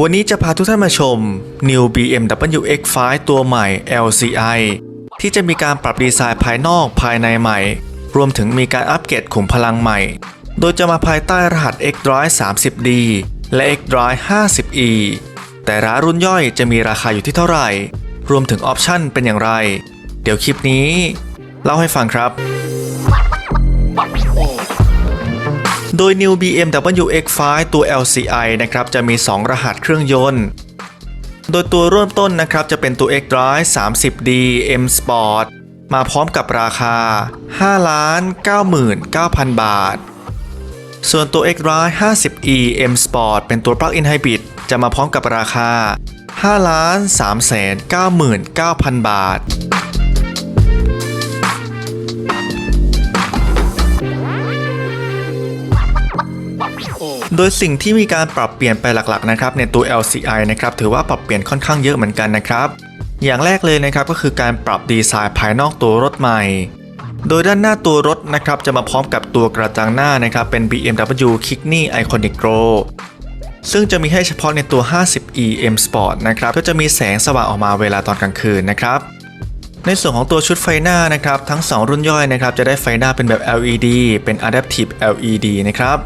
วันนี้จะพาทุกท่านมาชม New BMW X5 ตัวใหม่ LCI ที่จะมีการปรับดีไซน์ภายนอกภายในใหม่ รวมถึงมีการอัปเกรดขุมพลังใหม่ โดยจะมาภายใต้รหัส X-Drive 30D และ X-Drive 50E แต่ร้านรุ่นย่อยจะมีราคาอยู่ที่เท่าไหร่ รวมถึงออปชั่นเป็นอย่างไร เดี๋ยวคลิปนี้ เล่าให้ฟังครับ โดย New BMW X5 ตัว LCI นะครับจะมี 2 รหัสเครื่องยนต์ โดยตัวเริ่มต้นนะครับจะเป็นตัว X-Drive 30D M Sport มาพร้อมกับราคา 5,99,000 บาท ส่วนตัว X-Drive 50E M Sport เป็นตัว Plug-in Hybrid จะมาพร้อมกับราคา 5,399,000 บาท โดยสิ่งที่มีการปรับเปลี่ยนไปหลักๆนะครับในตัว LCI นะครับถือว่าปรับเปลี่ยนค่อนข้างเยอะเหมือนกันนะครับอย่างแรกเลยนะครับก็คือการปรับดีไซน์ภายนอกตัวรถใหม่ โดยด้านหน้าตัวรถนะครับจะมาพร้อมกับตัวกระจังหน้านะครับเป็น BMW Kidney Iconic Glow ซึ่งจะมีให้เฉพาะในตัว 50e M Sport นะครับก็จะมีแสงสว่างออกมาเวลาตอนกลางคืนนะครับในส่วนของตัวชุดไฟหน้านะครับทั้ง 2 รุ่นย่อยนะครับจะได้ไฟหน้าเป็นแบบ LED เป็น Adaptive LED นะครับ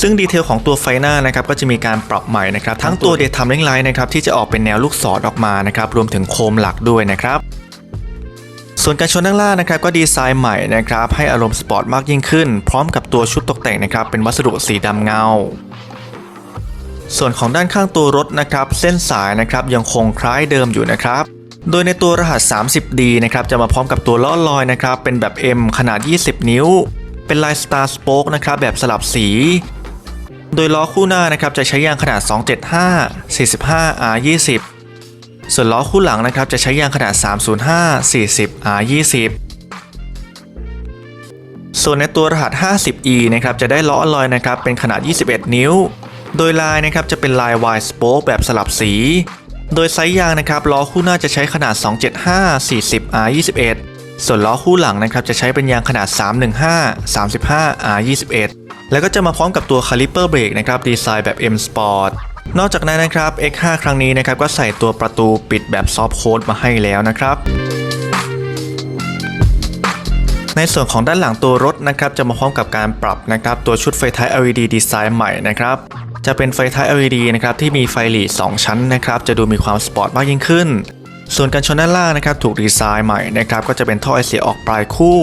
ซึ่งดีเทลของตัวไฟหน้านะครับก็จะมีการปรับใหม่นะครับทั้งตัว Daytime Ring Light นะครับที่จะออกเป็นแนวลูกศรออกมานะครับรวมถึงโคมหลักด้วยนะครับส่วนการชนด้านล่างนะครับก็ดีไซน์ใหม่นะครับให้อารมณ์สปอร์ตมากยิ่งขึ้น พร้อมกับตัวชุดตกแต่งนะครับเป็นวัสดุสีดำเงา ส่วนของด้านข้างตัวรถนะครับเส้นสายนะครับยังคงคล้ายเดิมอยู่นะครับโดยในตัวรหัส 30D นะครับจะมาพร้อมกับตัวล้อลอยนะครับเป็นแบบ M ขนาด 20 นิ้ว เป็นลาย Star Spoke นะครับแบบสลับสี โดยล้อคู่หน้านะครับจะใช้ยางขนาด 275 45 R20 ส่วนล้อคู่หลังนะครับจะใช้ยางขนาด 305 40 R20 ส่วนในตัวรหัส 50E นะครับจะได้ล้ออลลอยนะครับเป็นขนาด 21 นิ้ว โดยลายนะครับจะเป็นลาย wide spoke แบบสลับสี โดยไซส์ยางนะครับล้อคู่หน้าจะใช้ขนาด 275 40 R21 ส่วนล้อคู่หลังนะครับจะใช้เป็นยางขนาด 315 35 R21 แล้วก็จะมาพร้อมกับตัวคาลิเปอร์เบรกนะครับดีไซน์แบบ M Sport นอกจากนั้นนะครับ X5 ครั้งนี้นะครับก็ใส่ตัวประตูปิดแบบซอฟโค้ดมาให้แล้วนะครับ ในส่วนของด้านหลังตัวรถนะครับจะมาพร้อมกับการปรับนะครับตัวชุดไฟท้าย LED ดีไซน์ใหม่นะครับจะเป็นไฟท้าย LED นะครับที่มีไฟหลีด2ชั้นนะครับจะดูมีความสปอร์ตมากยิ่งขึ้น ส่วนกันชนด้านล่างนะครับถูกดีไซน์ใหม่นะครับก็จะเป็นท่อไอเสียออกปลายคู่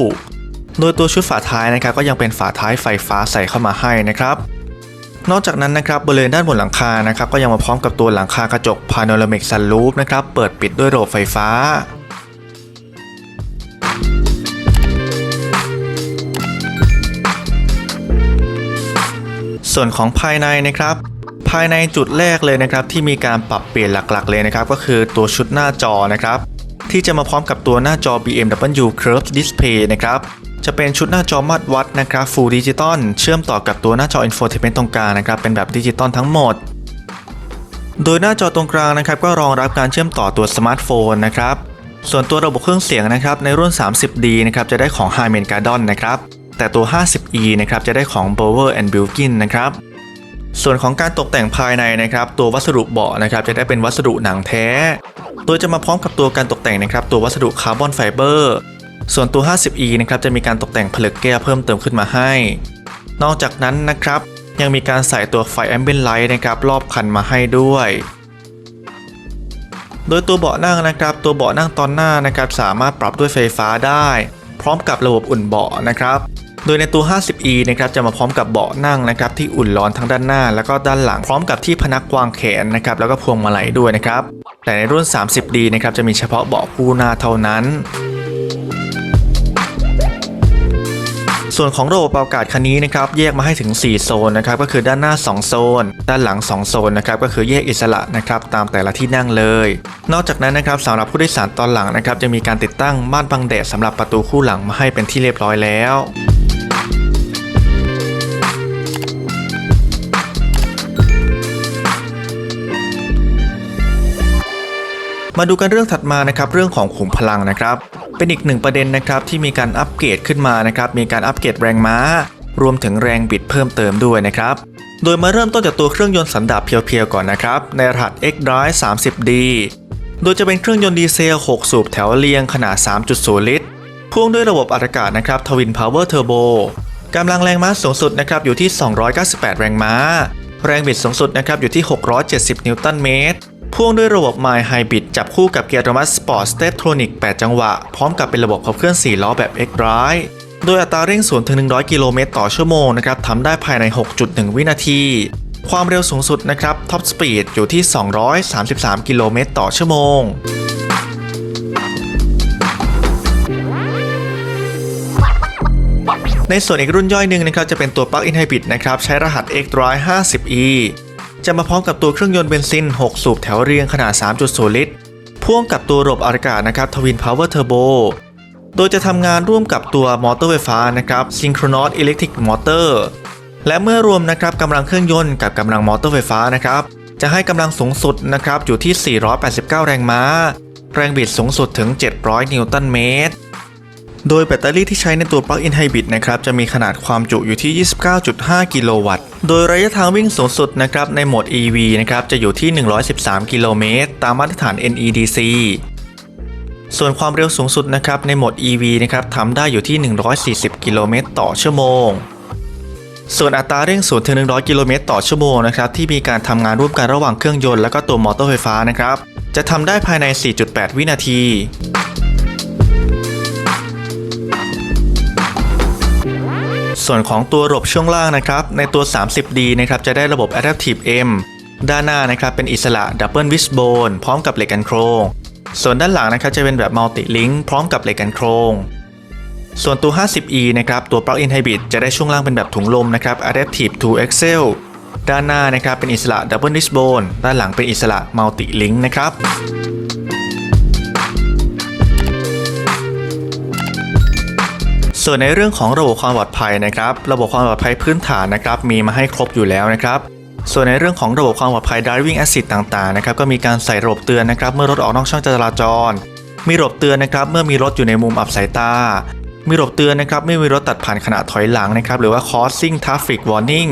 โดยตัวชุดฝาท้ายนะครับก็ยังเป็นฝาท้ายไฟฟ้าใส่เข้ามาให้นะครับนอกจากนั้นนะครับบริเวณด้านบนหลังคานะครับก็ยังมาพร้อมกับตัวหลังคากระจก Panoramic Sunroof นะครับเปิดปิดด้วยระบบไฟฟ้าส่วนของภายในนะครับ ภายในจุดแรกเลยนะครับ ที่มีการปรับเปลี่ยนหลักๆ เลยนะครับ ก็คือตัวชุดหน้าจอนะครับ ที่จะมาพร้อมกับตัวหน้าจอ BMW Curved Display นะครับ จะเป็นชุดหน้าจอมัดวัดนะครับ Full Digital เชื่อมต่อกับตัวหน้าจอ Infotainment ตรงกลางนะครับเป็นแบบดิจิตอลทั้งหมด โดยหน้าจอตรงกลางนะครับก็รองรับการเชื่อมต่อตัวสมาร์ทโฟนนะครับส่วนตัวระบบเครื่องเสียงนะครับในรุ่น 30D นะครับจะได้ของ Harman Kardon นะครับแต่ตัว 50E นะครับจะได้ของ Bauer and Wilkin นะครับส่วนของการตกแต่งภายในนะครับตัววัสดุเบาะนะครับจะได้เป็นวัสดุหนังแท้ โดยจะมาพร้อมกับตัวการตกแต่งนะครับตัววัสดุคาร์บอนไฟเบอร์ ส่วนตัว 50E นะครับจะมีการตกแต่งผลึกแก้วเพิ่มเติมขึ้นมาให้ นอกจากนั้นนะครับยังมีการใส่ตัวไฟแอมเบนไลท์นะครับรอบคันมาให้ด้วย โดยตัวเบาะนั่งนะครับ ตัวเบาะนั่งตอนหน้านะครับสามารถปรับด้วยไฟฟ้าได้ พร้อมกับระบบอุ่นเบาะนะครับโดยในตัว 50e นะครับจะมาพร้อมกับเบาะนั่งนะครับที่อุ่นร้อนทั้งด้านหน้า แล้วก็ด้านหลังพร้อมกับที่พนักวางแขนนะครับแล้วก็พวงมาลัยด้วยนะครับแต่ในรุ่น 30d นะครับจะมีเฉพาะเบาะคู่หน้าเท่านั้น ส่วนของระบบเป่าอากาศคันนี้นะครับแยกมาให้ถึง 4 โซนนะครับก็คือด้านหน้า 2 โซน ด้านหลัง 2 โซนนะครับก็คือแยกอิสระนะครับตามแต่ละที่นั่งเลย นอกจากนั้นนะครับสำหรับผู้โดยสารตอนหลังนะครับจะมีการติดตั้งม่านบังแดดสำหรับประตูคู่หลังมาให้เป็นที่เรียบร้อยแล้ว มาดูกันเรื่องถัดมานะครับเรื่องของขุมพลังนะครับ เป็นอีกหนึ่งประเด็นนะครับที่มีการอัปเกรดขึ้นมานะครับมีการอัปเกรดแรงม้า รวมถึงแรงบิดเพิ่มเติมด้วยนะครับโดยมาเริ่มต้นจากตัวเครื่องยนต์สันดาปเพียวๆก่อนนะครับในรหัส X Drive 30D โดยจะเป็นเครื่องยนต์ดีเซล 6 สูบแถวเรียงขนาด 3.0 ลิตร พ่วงด้วยระบบอัดอากาศนะครับ Twin Power Turbo กำลังแรงม้าสูงสุดนะครับอยู่ที่ 298 แรงม้า แรงบิดสูงสุดนะครับอยู่ที่ 670 นิวตันเมตร พ่วงด้วยระบบ My Hybrid จับคู่กับเกียร์อัตโนมัติ Sport Steptronic 8 จังหวะ พร้อมกับเป็นระบบขับเคลื่อน 4 ล้อแบบ X Drive โดยอัตราเร่ง0ถึง 100 กิโลเมตรต่อชั่วโมงนะครับทำได้ภายใน 6.1 วินาที ความเร็วสูงสุดนะครับ Top Speed อยู่ที่ 233 กิโลเมตรต่อชั่วโมงในส่วนอีกรุ่นย่อยหนึ่งนะครับจะเป็นตัว Plug-in Hybrid นะครับใช้รหัส X Drive 50E จะมาพร้อมกับตัวเครื่องยนต์เบนซิน 6 สูบแถวเรียงขนาด 3.0 ลิตร พ่วงกับตัวระบบอากาศนะครับ Twin Power Turbo โดยจะทำงานร่วมกับตัวมอเตอร์ไฟฟ้านะครับ Synchronous Electric Motor และเมื่อรวมนะครับกำลังเครื่องยนต์กับกำลังมอเตอร์ไฟฟ้านะครับ จะให้กำลังสูงสุดนะครับอยู่ที่ 489 แรงม้า แรงบิดสูงสุดถึง 700 นิวตันเมตร โดยแบตเตอรี่ที่ใช้ในตัว Plug-in Hybrid นะครับจะมีขนาดความจุอยู่ที่ 29.5 กิโลวัตต์ โดยระยะทางวิ่งสูงสุดนะครับในโหมด EV นะครับจะอยู่ที่ 113 กิโลเมตร ตามมาตรฐาน NEDC ส่วนความเร็วสูงสุดนะครับในโหมด EV นะครับทำได้อยู่ที่ 140 กิโลเมตรต่อชั่วโมง ส่วนอัตราเร่ง0ถึง 100 กิโลเมตรต่อชั่วโมงนะครับที่มีการทำงานร่วมกันระหว่างเครื่องยนต์และก็ตัวมอเตอร์ไฟฟ้านะครับจะทำได้ภายใน 4.8 วินาที ส่วนของตัวระบบช่วงล่างนะครับ ในตัว 30D นะครับจะได้ระบบ Adaptive M ด้านหน้านะครับเป็นอิสระ Double Wishbone พร้อมกับเหล็กกันโครง ส่วนด้านหลังนะครับจะเป็นแบบ Multi Link พร้อมกับเหล็กกันโครง ส่วนตัว 50E นะครับตัว Plug-in Hybrid จะได้ช่วงล่างเป็นแบบถุงลมนะครับ Adaptive 2 Axle ด้านหน้านะครับเป็นอิสระ Double Wishbone ด้านหลังเป็นอิสระ Multi Link นะครับ ส่วนในเรื่องของระบบความปลอดภัยนะครับ ระบบความปลอดภัยพื้นฐานนะครับมีมาให้ครบอยู่แล้วนะครับ ส่วนในเรื่องของระบบความปลอดภัย driving assist ต่างๆนะครับก็มีการใส่ระบบเตือนนะครับ เมื่อรถออกนอกช่องจราจร มีระบบเตือนนะครับ เมื่อมีรถอยู่ในมุมอับสายตา มีระบบเตือนนะครับเมื่อมีรถตัดผ่านขณะถอยหลังนะครับหรือว่า crossing traffic warning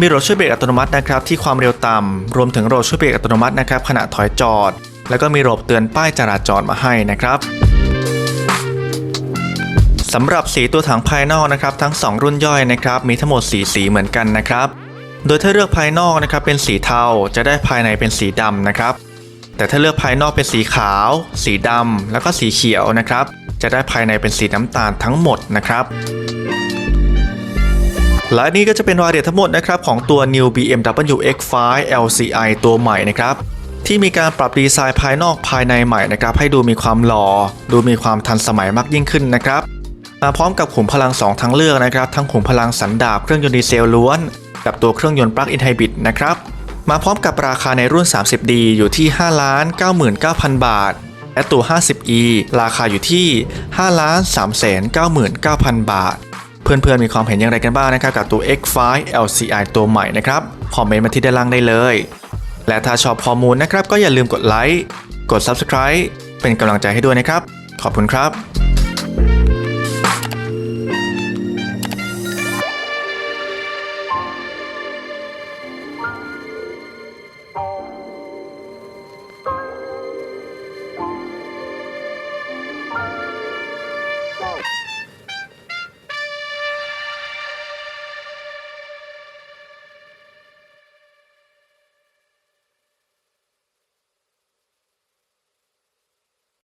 มีระบบช่วยเบรกอัตโนมัตินะครับที่ความเร็วต่ำรวมถึงระบบช่วยเบรกอัตโนมัตินะครับขณะถอยจอด แล้วก็มีระบบเตือนป้ายจราจรมาให้นะครับ สำหรับสีตัวถังภายนอกนะครับทั้ง 2 รุ่นย่อยนะครับมีทั้งหมด4สีเหมือนกันนะครับ โดยถ้าเลือกภายนอกนะครับเป็นสีเทาจะได้ภายในเป็นสีดำนะครับ แต่ถ้าเลือกภายนอกเป็นสีขาว สีดำแล้วก็สีเขียวนะครับ จะได้ภายในเป็นสีน้ำตาลทั้งหมดนะครับและนี่ก็จะเป็นรายละเอียดทั้งหมดนะครับของตัว New BMW X5 LCI ตัวใหม่นะครับที่มีการปรับดีไซน์ภายนอกภายในใหม่นะครับให้ดูมีความหล่อดูมีความทันสมัยมากยิ่งขึ้นนะครับ มาพร้อมกับขุมพลัง 2 ทั้งเลือกนะครับ ทั้งขุมพลังสันดาปเครื่องยนต์ดีเซลล้วน กับตัวเครื่องยนต์ปลั๊กอินไฮบริดนะครับ มาพร้อมกับราคาในรุ่น 30D อยู่ที่ 5 99,000 บาท และตัว 50E ราคาอยู่ที่ 5 399,000 บาท เพื่อนๆมีความเห็นอย่างไรกันบ้างนะครับกับตัว X5 LCI ตัวใหม่นะครับ คอมเมนต์มาที่ด้านล่างได้เลย และถ้าชอบข้อมูลนะครับก็อย่าลืมกดไลค์ กด Subscribe เป็นกำลังใจให้ด้วยนะครับ ขอบคุณครับ